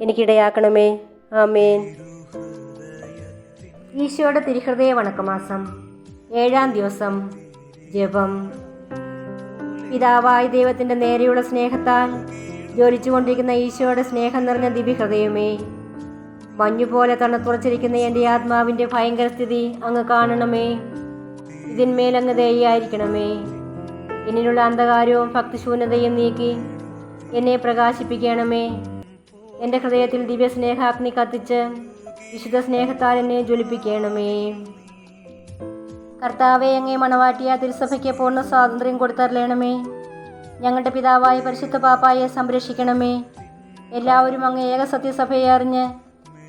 എനിക്കിടയാക്കണമേ. ആമേൻ. ഈശോയുടെ തിരുഹൃദയ വണക്കമാസം ഏഴാം ദിവസം ജപം. പിതാവായ ദൈവത്തിന്റെ നേരെയുള്ള സ്നേഹത്താൽ ജ്വലിച്ചുകൊണ്ടിരിക്കുന്ന ഈശോയുടെ സ്നേഹം നിറഞ്ഞ ദിവ്യഹൃദയമേ മഞ്ഞുപോലെ തണുത്തുറച്ചിരിക്കുന്ന എന്റെ ആത്മാവിന്റെ ഭയങ്കര സ്ഥിതി അങ്ങ് കാണണമേ. ഇതിന്മേലങ്ങ് ദയായിരിക്കണമേ എന്നിലുള്ള അന്ധകാരവും ഭക്തിശൂന്യതയും നീക്കി എന്നെ പ്രകാശിപ്പിക്കണമേ. എന്റെ ഹൃദയത്തിൽ ദിവ്യ സ്നേഹാഗ്നി കത്തിച്ച് വിശുദ്ധ സ്നേഹത്താൽ എന്നെ ജ്വലിപ്പിക്കണമേ. കർത്താവെ അങ്ങേ മണവാട്ടിയ തിരുസഭയ്ക്ക് പൂർണ സ്വാതന്ത്ര്യം കൊടുത്തരളയണമേ ഞങ്ങളുടെ പിതാവായ പരിശുദ്ധ പാപ്പായെ സംരക്ഷിക്കണമേ. എല്ലാവരും അങ്ങ് ഏക സത്യസഭയെ അറിഞ്ഞ്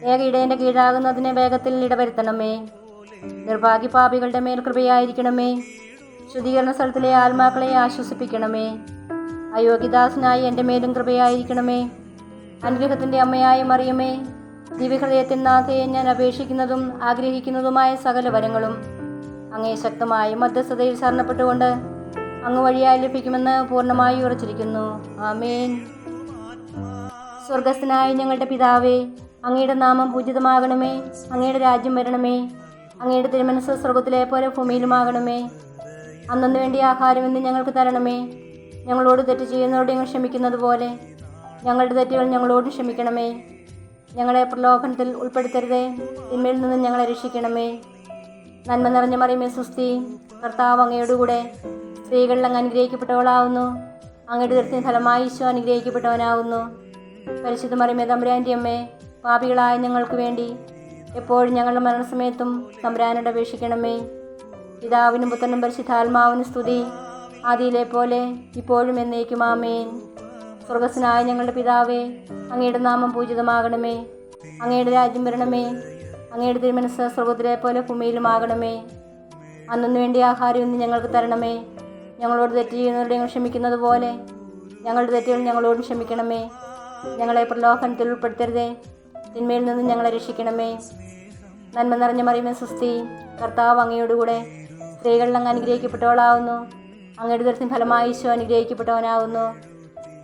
ഏക ഇടേന്റെ കീഴാകുന്നതിനെ വേഗത്തിൽ ഇടവരുത്തണമേ. നിർഭാഗ്യ പാപികളുടെ മേൽ കൃപയായിരിക്കണമേ. ശുദ്ധീകരണ സ്ഥലത്തിലെ ആത്മാക്കളെ ആശ്വസിപ്പിക്കണമേ. അയോഗ്യദാസനായി എന്റെ മേലും കൃപയായിരിക്കണമേ. അനുഗ്രഹത്തിന്റെ അമ്മയായ മറിയമേ ദിവ്യഹൃദയത്തിൻ നാഥയെ ഞാൻ അപേക്ഷിക്കുന്നതും ആഗ്രഹിക്കുന്നതുമായ സകല വരങ്ങളും അങ്ങേ ശക്തമായ മധ്യസ്ഥതയിൽ ശരണപ്പെട്ടുകൊണ്ട് അങ്ങ് വഴിയായി ലഭിക്കുമെന്ന് പൂർണമായി ഉറച്ചിരിക്കുന്നു. ആമേൻ. സ്വർഗസ്ഥനായ ഞങ്ങളുടെ പിതാവേ അങ്ങയുടെ നാമം പൂജിതമാകണമേ അങ്ങയുടെ രാജ്യം വരണമേ അങ്ങയുടെ തിരുമനസ് സ്വർഗത്തിലെ പോലെ ഭൂമിയിലുമാകണമേ. അന്നു വേണ്ടി ആഹാരം എന്ന് ഞങ്ങൾക്ക് തരണമേ. ഞങ്ങളോട് തെറ്റ് ചെയ്യുന്നവരോട് ഞങ്ങൾ ക്ഷമിക്കുന്നത് പോലെ ഞങ്ങളുടെ തെറ്റുകൾ ഞങ്ങളോട് ക്ഷമിക്കണമേ. ഞങ്ങളെ പ്രലോഭനത്തിൽ ഉൾപ്പെടുത്തരുതേ. തിന്മയിൽ നിന്ന് ഞങ്ങളെ രക്ഷിക്കണമേ. നന്മ നിറഞ്ഞ മറിയമേ സുസ്തി കർത്താവ് അങ്ങയുടെ കൂടെ സ്ത്രീകളിൽ അങ്ങ് അനുഗ്രഹിക്കപ്പെട്ടവളാവുന്നു. അങ്ങയുടെ ദൃശ്യ ഫലമായി ഈശോ അനുഗ്രഹിക്കപ്പെട്ടവനാവുന്നു. പരിശുദ്ധ മറിയമേ തമ്പുരാന്റെ അമ്മേ പാപികളായ ഞങ്ങൾക്ക് വേണ്ടി എപ്പോഴും ഞങ്ങളുടെ മരണസമയത്തും തമ്പുരാനോട് അപേക്ഷിക്കണമേ. പിതാവിനും പുത്രനും പരിശുദ്ധാത്മാവിനും സ്തുതി. ആദിയിലെ പോലെ ഇപ്പോഴും എന്നേക്കും ആമേൻ സ്വർഗസ്സനായ ഞങ്ങളുടെ പിതാവേ അങ്ങയുടെ നാമം പൂജിതമാകണമേ. അങ്ങയുടെ രാജ്യം വരണമേ. അങ്ങയുടെ തിരുമനസ് സ്വർഗത്തിലെ പോലെ ഭൂമിയിലുമാകണമേ. അന്നു വേണ്ടി ആഹാരം ഇന്ന് ഞങ്ങൾക്ക് തരണമേ. ഞങ്ങളോട് തെറ്റ് ചെയ്യുന്നവരുടെ ഞങ്ങൾ ക്ഷമിക്കുന്നത് പോലെ ഞങ്ങളുടെ തെറ്റുകൾ ഞങ്ങളോടും ക്ഷമിക്കണമേ. ഞങ്ങളെ പ്രലോഭനത്തിൽ ഉൾപ്പെടുത്തരുതേ. തിന്മയിൽ നിന്ന് ഞങ്ങളെ രക്ഷിക്കണമേ. നന്മ നിറഞ്ഞ മറിയമേ സുസ്തി കർത്താവ് അങ്ങയോടുകൂടെ സ്ത്രീകളിൽ അങ്ങ് അനുഗ്രഹിക്കപ്പെട്ടവളാവുന്നു. അങ്ങയുടെ ദർശനം ഫലമായി ഈശോ അനുഗ്രഹിക്കപ്പെട്ടവനാവുന്നു.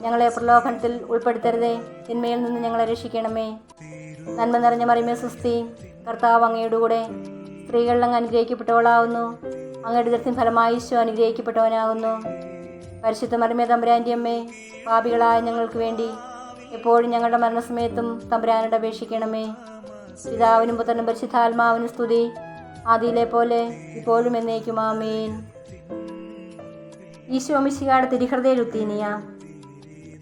ഞങ്ങളെ പ്രലോഭനത്തിൽ ഉൾപ്പെടുത്തരുതേ. തിന്മയിൽ നിന്ന് ഞങ്ങളെ രക്ഷിക്കണമേ. നന്മ നിറഞ്ഞ മറിമേ സുസ്തി കർത്താവ് അങ്ങയുടെ കൂടെ സ്ത്രീകളിൽ അങ്ങ് അനുഗ്രഹിക്കപ്പെട്ടവളാവുന്നു. അങ്ങയുടെ ദൃശ്യം ഫലമായി ഈശോ അനുഗ്രഹിക്കപ്പെട്ടവനാകുന്നു. പരിശുദ്ധ മറിമേ തമ്പുരാന്റെ അമ്മേ പാപികളായ ഞങ്ങൾക്ക് വേണ്ടി എപ്പോഴും ഞങ്ങളുടെ മരണസമയത്തും തമ്പുരാനോട് അപേക്ഷിക്കണമേ. പിതാവിനും പുത്രനും പരിശുദ്ധാത്മാവിനും സ്തുതി. ആദിയിലെ പോലെ ഇപ്പോഴും എന്നേക്കും. ആമേൻ. ഈശോ മിശികാട് തിരിഹൃദയ ലുത്തീനിയ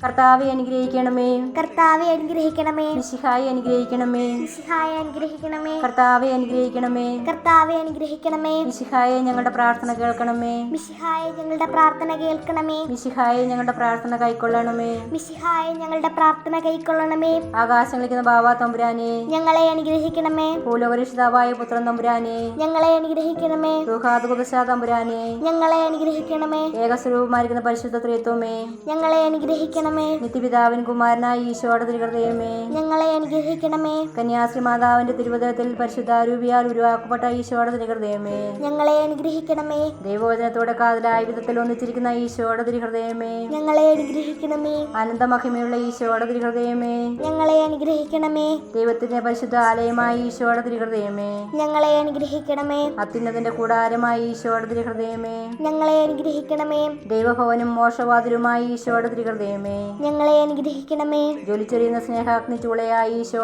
കർത്താവെ അനുഗ്രഹിക്കണമേ. കർത്താവെ അനുഗ്രഹിക്കണമേ. മിശിഹായി അനുഗ്രഹിക്കണമേ. മിശിഹായെ അനുഗ്രഹിക്കണമേ. കർത്താവെ അനുഗ്രഹിക്കണമേ. കർത്താവെ അനുഗ്രഹിക്കണമേ. മിശിഹായെ ഞങ്ങളുടെ പ്രാർത്ഥന കേൾക്കണമേ. മിശിഹായെ ഞങ്ങളുടെ പ്രാർത്ഥന കേൾക്കണമേ. മിശിഹായെ ഞങ്ങളുടെ പ്രാർത്ഥന കൈക്കൊള്ളണമേ. മിശിഹായെ ഞങ്ങളുടെ പ്രാർത്ഥന കൈക്കൊള്ളണമേ. ആകാശങ്ങളിക്കുന്ന ബാബാ തമ്പുരാനെ. ഞങ്ങളെ അനുഗ്രഹിക്കണമേ. ഭൂലോകരക്ഷിതാവായ പുത്രൻ തമ്പുരാനെ. ഞങ്ങളെ അനുഗ്രഹിക്കണമേ. ദുഹാദുപദശാ തമ്പുരാനെ. ഞങ്ങളെ അനുഗ്രഹിക്കണമേ. ഏകസ്വരൂപമായിരിക്കുന്ന പരിശുദ്ധ ത്രിയത്വമേ ഞങ്ങളെ അനുഗ്രഹിക്കണമേ. അനുഗ്രഹിക്കണമേ നിത്യപിതാവിൻ കുമാരനായ ഈശോയുടെ തിരുഹൃദയമേ. ഞങ്ങളെ അനുഗ്രഹിക്കണമേ. കന്യാശ്രീ മാതാവിന്റെ തിരുവതത്തിൽ പരിശുദ്ധാരൂപിയാൽ ഉരുവാക്കപ്പെട്ട ഈശോയുടെ തിരുഹൃദയമേ. ഞങ്ങളെ അനുഗ്രഹിക്കണമേ. ദൈവവചനത്തോടെ കാതലായ വിധത്തിൽ ഒന്നിച്ചിരിക്കുന്ന ഈശോയുടെ തിരുഹൃദയമേ. ഞങ്ങളെ അനുഗ്രഹിക്കണമേ. അനന്തമഹിമയുള്ള ഈശോയുടെ തിരുഹൃദയമേ. ഞങ്ങളെ അനുഗ്രഹിക്കണമേ. ദൈവത്തിന്റെ പരിശുദ്ധ ആലയമായ ഈശോയുടെ തിരുഹൃദയമേ. ഞങ്ങളെ അനുഗ്രഹിക്കണമേ. അത്യുന്നതിന്റെ കൂടാരമായ ഈശോയുടെ തിരുഹൃദയമേ. ഞങ്ങളെ അനുഗ്രഹിക്കണമേ. ദൈവഭവനും മോശവാതിലുമായ ഈശോയുടെ തിരുഹൃദയമേ. ഞങ്ങളെ അനുഗ്രഹിക്കണമേ. ജ്വലിച്ചെറിയുന്ന സ്നേഹാഗ്നി ചൂളയായ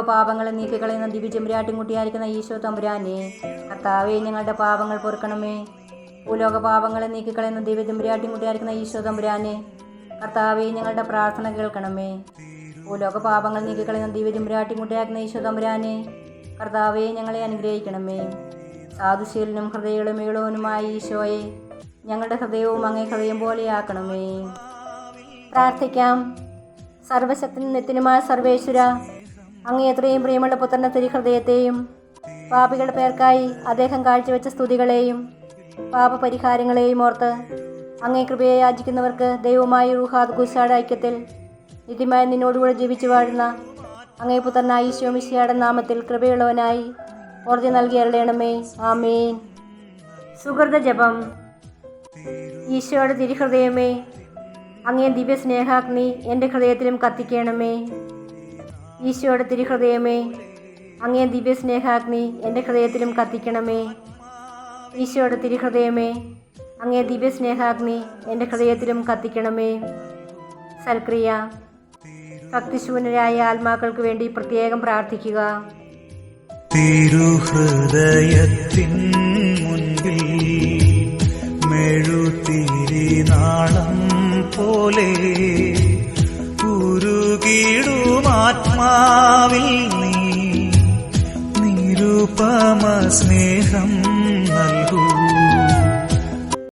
പാപങ്ങളെ നീക്കിക്കളയുന്ന ദിവ്യചെമ്പുരാട്ടിൻകുട്ടിയായിരിക്കുന്ന ഈശോ തമ്പുരാനെ കർത്താവെ ഞങ്ങളുടെ പാപങ്ങൾ പൊറുക്കണമേ. ഭൂലോക പാപങ്ങളെ നീക്കിക്കളയുന്ന ദിവ്യചെമ്പുരാട്ടിൻകുട്ടിയായിരിക്കുന്ന ഈശോ തമ്പുരാനെ കർത്താവെ ഞങ്ങളുടെ പ്രാർത്ഥന കേൾക്കണമേ. ഭൂലോക പാപങ്ങൾ നീക്കിക്കളയുന്ന ദിവ്യചെമ്പുരാട്ടിൻകുട്ടിയായിരിക്കുന്ന ഈശോ തമ്പുരാനെ കർത്താവെ ഞങ്ങളെ അനുഗ്രഹിക്കണമേ. സാധുശീലനും ഹൃദയളുമേളവനുമായ ഈശോയെ ഞങ്ങളുടെ ഹൃദയവും അങ്ങേ ഹൃദയം പോലെയാക്കണമേ പ്രാർത്ഥിക്കാം. സർവശക്തനും നിത്യനുമായ സർവേശ്വര അങ്ങേ എത്രയും പ്രിയമുള്ള പുത്രന്റെ തിരുഹൃദയത്തെയും പാപികളുടെ പേർക്കായി അദ്ദേഹം കാഴ്ചവെച്ച സ്തുതികളെയും പാപപരിഹാരങ്ങളെയും ഓർത്ത് അങ്ങേ കൃപയെ യാചിക്കുന്നവർക്ക് ദൈവമായി റുഹാദ് കുശാട് ഐക്യത്തിൽ നിത്യമായി നിന്നോടുകൂടെ ജീവിച്ചു വാഴുന്ന അങ്ങേ പുത്രനായ ഈശോമിശിയുടെ നാമത്തിൽ കൃപയുള്ളവനായി ഓർജി നൽകി അരുളയണമേ ആമേൻ. സുഹൃത ജപം. ഈശോയുടെ തിരുഹൃദയമേ അങ്ങേ ദിവ്യ സ്നേഹാഗ്നി എന്റെ ഹൃദയത്തിലും കത്തിക്കണമേ. ഈശോയുടെ തിരുഹൃദയമേ അങ്ങേ ദിവ്യസ്നേഹാഗ്നി എന്റെ ഹൃദയത്തിലും കത്തിക്കണമേ. ഈശോയുടെ തിരുഹൃദയമേ അങ്ങേ ദിവ്യസ്നേഹാഗ്നി എന്റെ ഹൃദയത്തിലും കത്തിക്കണമേ. സൽക്രിയ ഭക്തിശൂന്യരായ ആത്മാക്കൾക്ക് വേണ്ടി പ്രത്യേകം പ്രാർത്ഥിക്കുക. തിരുഹൃദയത്തിൻ